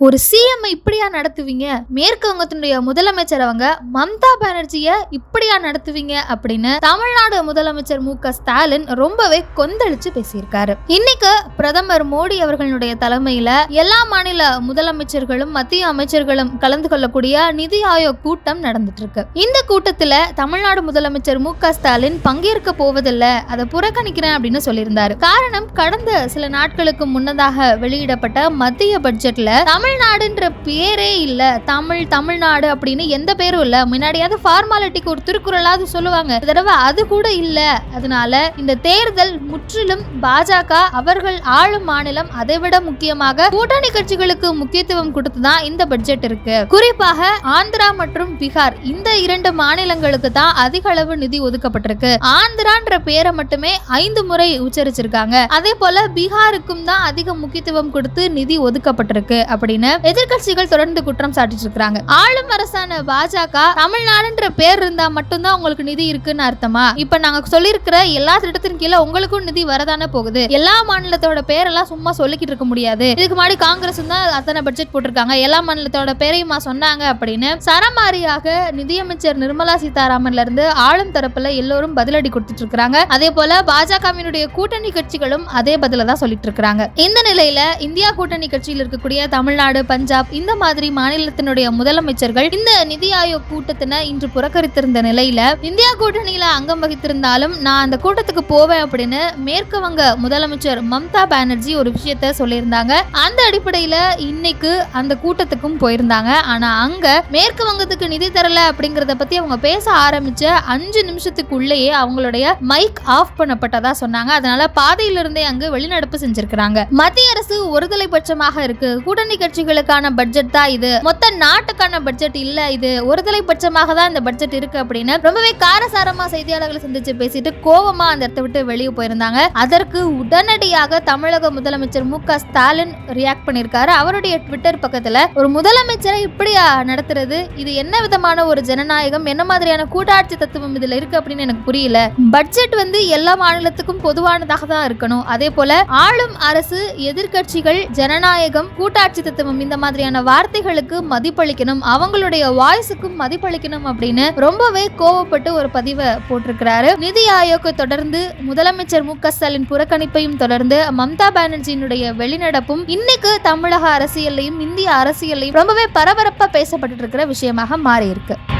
ஒரு சிஎம் இப்படியா நடத்துவீங்க? மேற்கு வங்கத்தினுடைய முதலமைச்சர் அவங்க மம்தா பானர்ஜிய இப்படியா நடத்துவீங்க அப்படின்னு தமிழ்நாடு முதலமைச்சர் மு க ஸ்டாலின் ரொம்பவே கொந்தளிச்சு பேசியிருக்காரு. இன்னைக்கு பிரதமர் மோடி அவர்களுடைய தலைமையில எல்லா மாநில முதலமைச்சர்களும் மத்திய அமைச்சர்களும் கலந்து கொள்ளக்கூடிய நிதி ஆயோக் கூட்டம் நடந்துட்டு இருக்கு இந்த கூட்டத்துல தமிழ்நாடு முதலமைச்சர் மு க ஸ்டாலின் பங்கேற்க போவதில்லை அதை புறக்கணிக்கிறேன் அப்படின்னு சொல்லியிருந்தாரு. காரணம் கடந்த சில நாட்களுக்கு முன்னதாக வெளியிடப்பட்ட மத்திய பட்ஜெட்ல தமிழ்நாடுன்ற பேரே இல்ல. தமிழ் தமிழ்நாடு அப்படின்னு எந்த பேரும் இல்ல. முன்னாடியாவது ஃபார்மாலிட்டிக்கு ஒரு திருக்குறளாவது சொல்லுவாங்க. தடவை அது கூட இல்ல. அதனால இந்த தேர்தல் முற்றிலும் பாஜக அவர்கள் ஆளும் மாநிலம் அதை விட முக்கியமாக கூட்டணி கட்சிகளுக்கு முக்கியத்துவம் கொடுத்து தான் இந்த பட்ஜெட் இருக்கு. குறிப்பாக ஆந்திரா மற்றும் பீகார் இந்த இரண்டு மாநிலங்களுக்கு தான் அதிக அளவு நிதி ஒதுக்கப்பட்டிருக்கு. ஆந்திரான்ற பேரை மட்டுமே ஐந்து முறை உச்சரிச்சிருக்காங்க. அதே போல பீகாருக்கும் தான் அதிக முக்கியத்துவம் கொடுத்து நிதி ஒதுக்கப்பட்டிருக்கு அப்படின்னு எதிர்கட்சிகள் தொடர்ந்து குற்றம் சாட்டிட்டு இருக்காங்க ஆளும் அரசான பாஜக தமிழ்நாடுன்ற பேர் இருந்தா மட்டும்தான் உங்களுக்கு நிதி இருக்குன்னு அர்த்தமா? இப்ப நாங்க சொல்லியிருக்கிற எல்லா திட்டத்தின் கீழே உங்களுக்கும் நிதி வரதானே போகுது. எல்லா மாநிலத்தோட பேரெல்லாம் சும்மா சொல்லிக்கிட்டு இருக்க முடியாது. இதுக்கு முன்னாடி காங்கிரஸ் தான் அத்தனை பட்ஜெட் போட்டிருக்காங்க. எல்லா மாநிலத்தோட பேரையுமா சொன்னாங்க அப்படின்னு சரமாரியாக நிதியமைச்சர் நிர்மலா சீதாராமன்ல இருந்து ஆளும் தரப்புல எல்லோரும் பதிலடி கொடுத்துட்டு இருக்காங்க அதே போல பாஜகவினுடைய கூட்டணி கட்சிகளும் அதே பதில தான் சொல்லிட்டு இருக்காங்க இந்த நிலையில இந்தியா கூட்டணி கட்சியில் இருக்கக்கூடிய தமிழ்நாடு பஞ்சாப் இந்த மாதிரி மாநிலத்தினுடைய முதலமைச்சர்கள் இந்த நிதி ஆயோக் கூட்டத்தினை இன்று புறக்கணித்திருந்த நிலையில இந்தியா கூட்டணியில அங்கம் வகித்திருந்தாலும் நான் அந்த கூட்டத்துக்கு போவேன் அப்படின்னு மேற்கு வங்க முதலமைச்சர் மம்தா பானர்ஜி ஒரு விஷயத்த சொல்லியிருந்தாங்க. அந்த அடிப்படையில இன்னைக்கு அந்த கூட்டத்துக்கும் போயிருந்தாங்க. ஆனா அங்க மேற்கு வங்கத்துக்கு நிதி தரல அப்படிங்கறத பத்தி அவங்க பேச ஆரம்பிச்ச அஞ்சு நிமிஷத்துக்குள்ளேயே அவங்களுடைய மைக் ஆஃப் பண்ணப்பட்டதா சொன்னாங்க. அதனால பாதையிலிருந்தே அங்கு வெளிநடப்பு செஞ்சிருக்கிறாங்க. மத்திய அரசு ஒருதலை பட்சமாக இருக்கு. கூட்டணி கட்சி கட்சிகளுக்கான பட்ஜெட் தான் இது. மொத்த நாட்டுக்கான பட்ஜெட் இல்ல இது. ஒருதலை பட்சமாக தான் இந்த பட்ஜெட் இருக்கு அப்படின்னு ரொம்பவே காரசாரமா செய்தியாளர்களை சந்திச்சு பேசிட்டு கோவமா அந்த இடத்த விட்டு வெளியே போயிருந்தாங்க. அதற்கு உடனடியாக தமிழக முதலமைச்சர் மு க ஸ்டாலின் ரியாக்ட் பண்ணிருக்காரு அவருடைய ட்விட்டர் பக்கத்துல ஒரு முதலமைச்சரை இப்படியா நடத்துறது இது என்ன விதமான ஒரு ஜனநாயகம் என்ன மாதிரியான கூட்டாட்சி தத்துவம் இதுல இருக்கு அப்படின்னு எனக்கு புரியல. பட்ஜெட் வந்து எல்லா மாநிலத்துக்கும் பொதுவானதாக தான் இருக்கணும். அதே போல ஆளும் அரசு எதிர்க்கட்சிகள் ஜனநாயகம் கூட்டாட்சி தத்துவம் இந்த மாதிரியான வார்த்தைகளுக்கு மதிப்பளிக்கணும் அவங்களுடைய வாய்ஸுக்கும் மதிப்பளிக்கணும் அப்படின்னு ரொம்பவே கோவப்பட்டு ஒரு பதிவை போட்டிருக்கிறாரு. நிதி ஆயோக்கை தொடர்ந்து முதலமைச்சர் மு ஸ்டாலின் புறக்கணிப்பையும் தொடர்ந்து மம்தா பானர்ஜியினுடைய வெளிநடப்பும் இன்னைக்கு தமிழக அரசியல்லையும் இந்திய அரசியல்லையும் ரொம்பவே பரபரப்பா பேசப்பட்டு இருக்கிற விஷயமாக மாறி இருக்கு